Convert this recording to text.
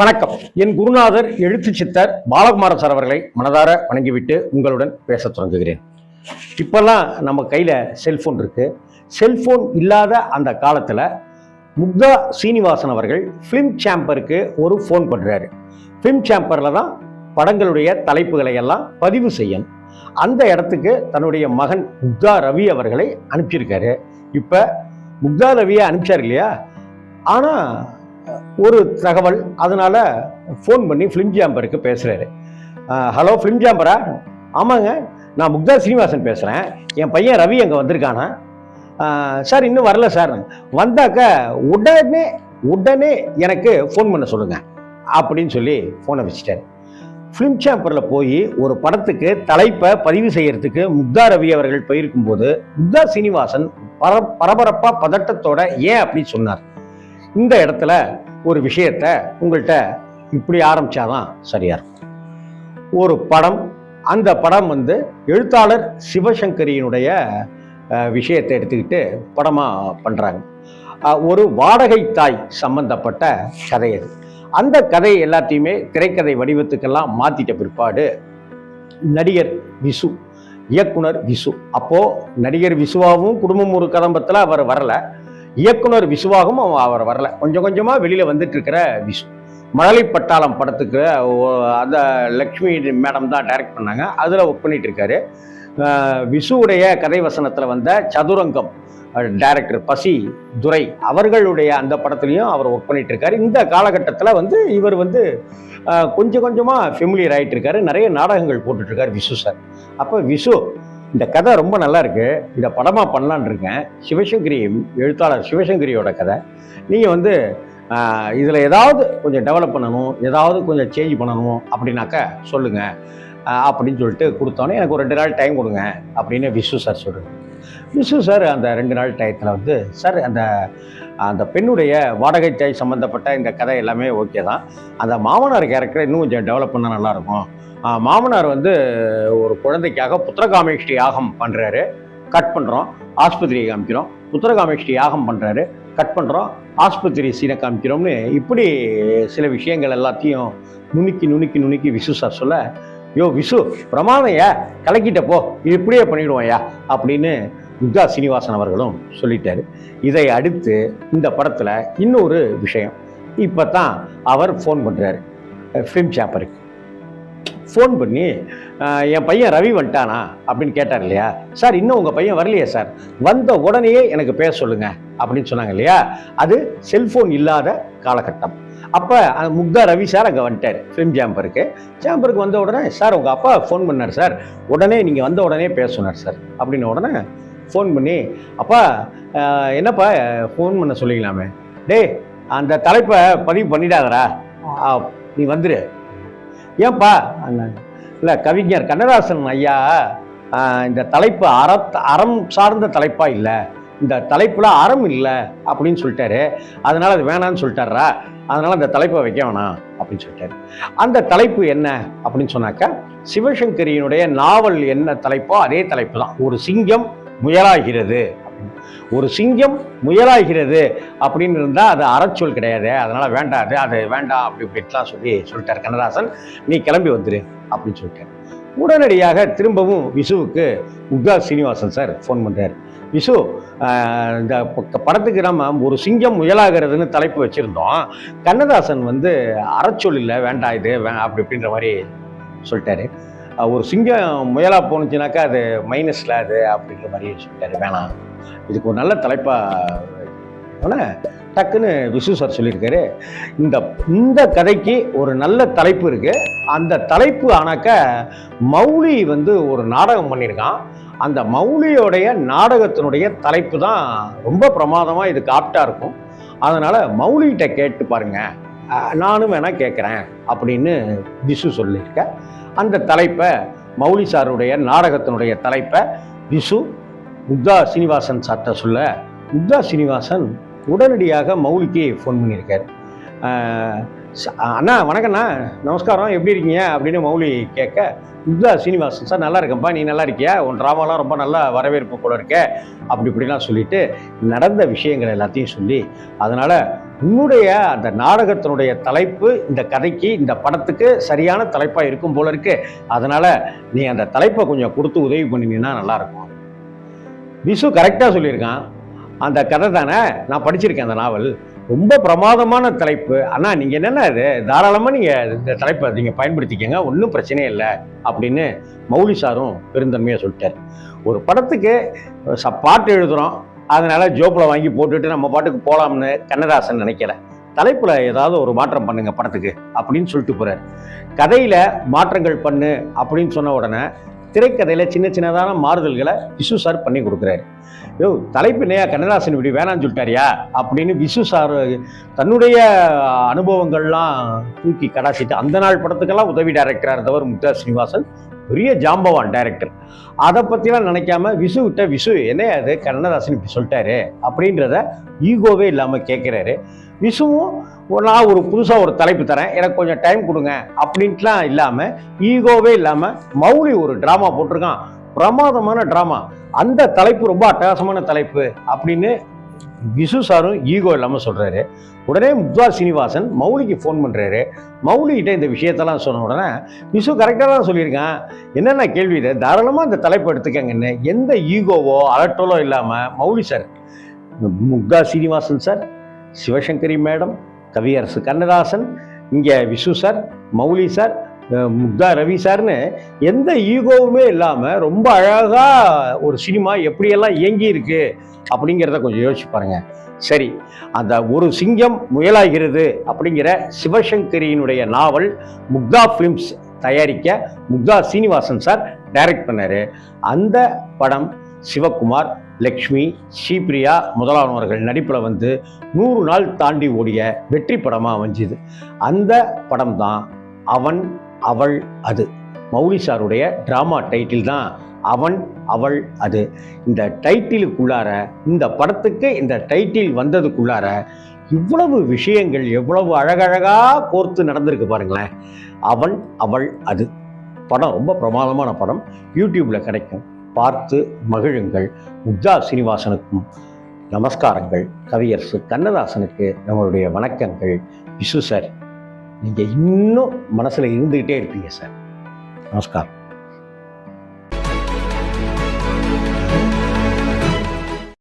வணக்கம். என் குருநாதர் எழுத்து சித்தர் பாலகுமார சார் அவர்களை மனதார வணங்கிவிட்டு உங்களுடன் பேசத் தொடங்குகிறேன். இப்பெல்லாம் நம்ம கையில் செல்ஃபோன் இருக்கு. செல்ஃபோன் இல்லாத அந்த காலத்தில் முக்தா சீனிவாசன் அவர்கள் ஃபிலிம் சாம்பருக்கு ஒரு ஃபோன் பண்ணுறாரு ஃபிலிம் சாம்பரில் தான் படங்களுடைய தலைப்புகளை எல்லாம் பதிவு செய்யணும் அந்த இடத்துக்கு தன்னுடைய மகன் முக்தா ரவி அவர்களை அனுப்பியிருக்காரு. இப்போ முக்தா ரவியை அனுப்பிச்சார் இல்லையா? ஆனால் ஒரு தகவல் அதனால் ஃபோன் பண்ணி ஃபிலிம் ஜாம்பருக்கு பேசுகிறாரு ஹலோ ஃபிலிம் ஜாம்பரா ஆமாங்க நான் முக்தா சீனிவாசன் பேசுகிறேன் என் பையன் ரவி அங்கே வந்திருக்கானா? சார் இன்னும் வரல சார் வந்தாக்க உடனே உடனே எனக்கு ஃபோன் பண்ண சொல்லுங்கள் அப்படின்னு சொல்லி ஃபோனை வச்சுட்டாரு. ஃபிலிம் சேம்பரில் போய் ஒரு படத்துக்கு தலைப்பை பதிவு செய்கிறதுக்கு முக்தா ரவி அவர்கள் போயிருக்கும்போது முக்தா சீனிவாசன் பர பரபரப்பாக பதட்டத்தோட ஏன் அப்படின்னு சொன்னார். இந்த இடத்துல ஒரு விஷயத்த உங்கள்கிட்ட இப்படி ஆரம்பித்தாதான் சரியாக இருக்கும். ஒரு படம் அந்த படம் வந்து எழுத்தாளர் சிவசங்கரியினுடைய விஷயத்தை எடுத்துக்கிட்டு படமாக பண்ணுறாங்க ஒரு வாடகை தாய் சம்பந்தப்பட்ட கதை அது. அந்த கதை எல்லாத்தையுமே திரைக்கதை வடிவத்துக்கெல்லாம் மாற்றிட்ட பிற்பாடு நடிகர் விசு இயக்குனர் விசு. அப்போது நடிகர் விசுவாவும் குடும்பம் ஒரு கதம்பத்தில் அவர் வரல. இயக்குனர் விசுவாகவும் அவர் வரல. கொஞ்சம் கொஞ்சமாக வெளியில் வந்துட்டு இருக்கிற விசு மழலை பட்டாளம் படத்துக்கு அந்த லக்ஷ்மி மேடம் தான் டைரக்ட் பண்ணாங்க. அதில் ஒர்க் பண்ணிட்டு இருக்காரு விசுவுடைய கதை வசனத்தில் வந்த சதுரங்கம் டைரக்டர் பசி துரை அவர்களுடைய அந்த படத்துலையும் அவர் ஒர்க் பண்ணிட்டு இருக்காரு இந்த காலகட்டத்தில் வந்து இவர் வந்து கொஞ்சம் கொஞ்சமாக ஃபெமிலியர் ஆகிட்டு இருக்காரு நிறைய நாடகங்கள் போட்டுட்டு விசு சார் அப்போ விசு இந்த கதை ரொம்ப நல்லா இருக்கு. இதை படமாக பண்ணலான்னு இருக்கேன். சிவசங்கரி எழுத்தாளர் சிவசங்கரியோட கதை. நீங்கள் வந்து இதில் ஏதாவது கொஞ்சம் டெவலப் பண்ணணும் ஏதாவது கொஞ்சம் சேஞ்ச் பண்ணணும் அப்படின்னாக்க சொல்லுங்கள் அப்படின்னு சொல்லிட்டு கொடுத்தோன்னே எனக்கு ஒரு ரெண்டு நாள் டைம் கொடுங்க அப்படின்னு விசு சார் சொல்லுங்கள் விசு சார் அந்த ரெண்டு நாள் டயத்தில் வந்து சார் அந்த அந்த பெண்ணுடைய வாடகை தாய் சம்மந்தப்பட்ட இந்த கதை எல்லாமே ஓகே தான். அந்த மாமனார் கேரக்டரை இன்னும் கொஞ்சம் டெவலப் பண்ணால் நல்லாயிருக்கும் மாமனார் வந்து ஒரு குழந்தைக்காக புத்திரகாமேஷ்டி யாகம் பண்ணுறாரு கட் பண்ணுறோம் ஆஸ்பத்திரியை காமிக்கிறோம். புத்திரகாமேஷ்டி யாகம் பண்ணுறாரு கட் பண்ணுறோம் ஆஸ்பத்திரி சீனை காமிக்கிறோம்னு இப்படி சில விஷயங்கள் எல்லாத்தையும் நுணுக்கி நுணுக்கி நுணுக்கி விசு சார் சொல்ல யோ விசு பிரமாதையா? கலக்கிட்ட போ. இப்படியே பண்ணிவிடுவோம்யா அப்படின்னு துர்கா சீனிவாசன் அவர்களும் சொல்லிட்டாரு. இதை அடுத்து இந்த படத்தில் இன்னொரு விஷயம். இப்போ தான் அவர் ஃபோன் பண்ணுறாரு ஃபிலிம் சாப்பருக்கு ஃபோன் பண்ணி என் பையன் ரவி வந்துட்டானா? அப்படின்னு கேட்டார் இல்லையா? சார் இன்னும் உங்கள் பையன் வரலையே சார். வந்த உடனேயே எனக்கு பேச சொல்லுங்கள் அப்படின்னு சொன்னாங்க இல்லையா? அது செல்ஃபோன் இல்லாத காலகட்டம். அப்போ முக்தா ரவி சார் அங்கே வந்துட்டார் ஃபிலிம் சேம்பருக்கு சேம்பருக்கு வந்த உடனே சார் உங்கள் அப்பா ஃபோன் பண்ணார் சார். உடனே நீங்கள் வந்த உடனே பேச சொன்னார் சார் அப்படின்ன உடனே ஃபோன் பண்ணி அப்பா என்னப்பா ஃபோன் பண்ண சொல்லிக்கலாமே? டேய் அந்த தலைப்பை பதிவு பண்ணிடாதரா நீ வந்துடு ஏன்பா? இல்லை கவிஞர் கண்ணதாசன் ஐயா இந்த தலைப்பு அற அறம் சார்ந்த தலைப்பா இல்லை. இந்த தலைப்பில் அறம் இல்லை அப்படின்னு சொல்லிட்டாரு. அதனால் அது வேணான்னு சொல்லிட்டாரா? அதனால் அந்த தலைப்பை வைக்க வேணாம் அப்படின்னு சொல்லிட்டாரு. அந்த தலைப்பு என்ன அப்படின்னு சொன்னாக்கா சிவசங்கரியினுடைய நாவல் என்ன தலைப்போ அதே தலைப்பு தான். ஒரு சிங்கம் முயலாகிறது. ஒரு சிங்கம் முயலாகிறது அப்படின்னு இருந்தால் அது அறச்சொல் கிடையாது அதனால் வேண்டாது அது வேண்டாம் அப்படி இப்படிலாம் சொல்லி சொல்லிட்டார் கண்ணதாசன். நீ கிளம்பி வந்துரு அப்படின்னு சொல்லிட்டார். உடனடியாக திரும்பவும் விசுவுக்கு உக்தா சீனிவாசன் சார் ஃபோன் பண்ணுறார் விசு இந்த படத்துக்கு நம்ம ஒரு சிங்கம் முயலாகிறதுன்னு தலைப்பு வச்சுருந்தோம். கண்ணதாசன் வந்து அறச்சொல் இல்லை வேண்டாம் இது வே அப்படி இப்படின்ற மாதிரி சொல்லிட்டாரு. ஒரு சிங்கம் முயலாக போணுச்சுனாக்கா அது மைனஸில் அது அப்படிங்கிற மாதிரி சொல்லிட்டாரு. வேணாம். இதுக்கு ஒரு நல்ல தலைப்பாக டக்குன்னு விசு சார் சொல்லியிருக்காரு. இந்த இந்த கதைக்கு ஒரு நல்ல தலைப்பு இருக்குது அந்த தலைப்பு ஆனாக்க மௌலி வந்து ஒரு நாடகம் பண்ணியிருக்கான். அந்த மௌலியோடைய நாடகத்தினுடைய தலைப்பு தான் ரொம்ப பிரமாதமாக இதுக்கு ஆப்டாக இருக்கும். அதனால் மௌலிகிட்ட கேட்டு பாருங்கள் நானும் வேணால் கேட்குறேன் அப்படின்னு விசு சொல்லியிருக்க. அந்த தலைப்பை மௌலி சாருடைய நாடகத்தினுடைய தலைப்பை விசு முக்தா சீனிவாசன் சார்ட்ட சொல்ல முக்தா சீனிவாசன் உடனடியாக மௌலிக்கு ஃபோன் பண்ணியிருக்கார். அண்ணா வணக்கண்ணா நமஸ்காரம் எப்படி இருக்கீங்க? அப்படின்னு மௌலி கேட்க முக்தா சீனிவாசன் சார் நல்லா இருக்கேன்ப்பா நீ நல்லா இருக்கியா? உன் ட்ராமாலாம் ரொம்ப நல்லா வரவேற்பு கூட இருக்க. அப்படி இப்படிலாம் சொல்லிட்டு நடந்த விஷயங்கள் எல்லாத்தையும் சொல்லி அதனால் உன்னுடைய அந்த நாடகத்தினுடைய தலைப்பு இந்த கதைக்கு இந்த படத்துக்கு சரியான தலைப்பாக இருக்கும் போல இருக்கு. அதனால நீ அந்த தலைப்பை கொஞ்சம் கொடுத்து உதவி பண்ணினீங்கன்னா நல்லாயிருக்கும். விசு கரெக்டாக சொல்லியிருக்கான். அந்த கதை தானே? நான் படிச்சிருக்கேன் அந்த நாவல். ரொம்ப பிரமாதமான தலைப்பு. ஆனால் நீங்கள் என்னென்ன இது? தாராளமாக நீங்கள் இந்த தலைப்பை நீங்கள் பயன்படுத்திக்கங்க. ஒன்றும் பிரச்சனையே இல்லை அப்படின்னு மௌலி சாரும் பெருந்தன்மையாக சொல்லிட்டார். ஒரு படத்துக்கு ச பாட்டு எழுதுகிறோம் அதனால் ஜோப்பில் வாங்கி போட்டுட்டு நம்ம பாட்டுக்கு போகலாம்னு கண்ணதாசன் நினைக்கல. தலைப்பில் ஏதாவது ஒரு மாற்றம் பண்ணுங்க படத்துக்கு அப்படின்னு சொல்லிட்டு போகிறார் கதையில் மாற்றங்கள் பண்ணு அப்படின்னு சொன்ன உடனே திரைக்கதையில் சின்ன சின்னதான மாறுதல்களை விசு சார் பண்ணி கொடுக்குறாரு. யோ தலைப்பினையா கண்ணதாசன் இப்படி வேணாம்னு சொல்லிட்டாரியா? அப்படின்னு விசு சார் தன்னுடைய அனுபவங்கள்லாம் தூக்கி கடாசிட்டு அந்த நாள் படத்துக்கெல்லாம் உதவி டைரக்டராக இருந்தவர் முக்தா ஸ்ரீனிவாசன் பெரிய ஜாம்பவான் டைரக்டர் அதை பற்றிலாம் நினைக்காம விசு விட்ட விசு என்ன அது கண்ணதாசன் இப்படி சொல்லிட்டாரு. அப்படின்றத ஈகோவே இல்லாமல் கேட்குறாரு விசுவும் நான் ஒரு புதுசாக ஒரு தலைப்பு தரேன். எனக்கு கொஞ்சம் டைம் கொடுங்க. அப்படின்ட்டுலாம் இல்லாமல் ஈகோவே இல்லாமல் மௌலி ஒரு ட்ராமா போட்டிருக்கான். பிரமாதமான ட்ராமா அந்த தலைப்பு ரொம்ப அட்டகாசமான தலைப்பு அப்படின்னு விசு சாரும் ஈகோ இல்லாமல் சொல்கிறாரு உடனே முக்தா சீனிவாசன் மௌலிக்கு ஃபோன் பண்ணுறாரு மௌலிகிட்ட இந்த விஷயத்தெல்லாம் சொன்ன உடனே விசு கரெக்டாக தான் சொல்லியிருக்கான். என்னென்ன கேள்வி இது? தாராளமாக இந்த தலைப்பு எடுத்துக்கங்கன்னு எந்த ஈகோவோ அலட்டலோ இல்லாமல் Mouli sir Muktha Srinivasan sir Sivasankari madam Kaviyarasu Kannadasan இங்கே விசு சார் மௌலி சார் முக்தா ரவி சார்னு எந்த ஈகோவுமே இல்லாமல் ரொம்ப அழகாக ஒரு சினிமா எப்படியெல்லாம் இயங்கி இருக்கு அப்படிங்கிறத கொஞ்சம் யோசிச்சு பாருங்க. சரி அந்த ஒரு சிங்கம் முயலாகிறது அப்படிங்கிற சிவசங்கரியினுடைய நாவல் முக்தா ஃபிலிம்ஸ் தயாரிக்க முக்தா சீனிவாசன் சார் டைரக்ட் பண்ணார். அந்த படம் சிவகுமார் லக்ஷ்மி ஸ்ரீபிரியா முதலானவர்கள் நடிப்பில் வந்து நூறு நாள் தாண்டி ஓடிய வெற்றி படமாக அமைஞ்சுது. அந்த படம் தான் அவன் அவள் அது. மௌலி சாருடைய ட்ராமா டைட்டில் தான் அவன் அவள் அது. இந்த டைட்டிலுக்குள்ளார இந்த படத்துக்கு இந்த டைட்டில் வந்ததுக்குள்ளார இவ்வளவு விஷயங்கள் எவ்வளவு அழகழகா கோர்த்து நடந்திருக்கு பாருங்களேன். அவன் அவள் அது. படம் ரொம்ப பிரமாதமான படம். யூடியூப்ல கிடைக்கும். பார்த்து மகிழுங்கள். முக்தா சீனிவாசனுக்கும் நமஸ்காரங்கள். கவியரசு கண்ணதாசனுக்கு நம்மளுடைய வணக்கங்கள். விசு சார். நீங்கள் இன்னும் மனசில் இருந்துக்கிட்டே இருப்பீங்க சார். நமஸ்காரம்.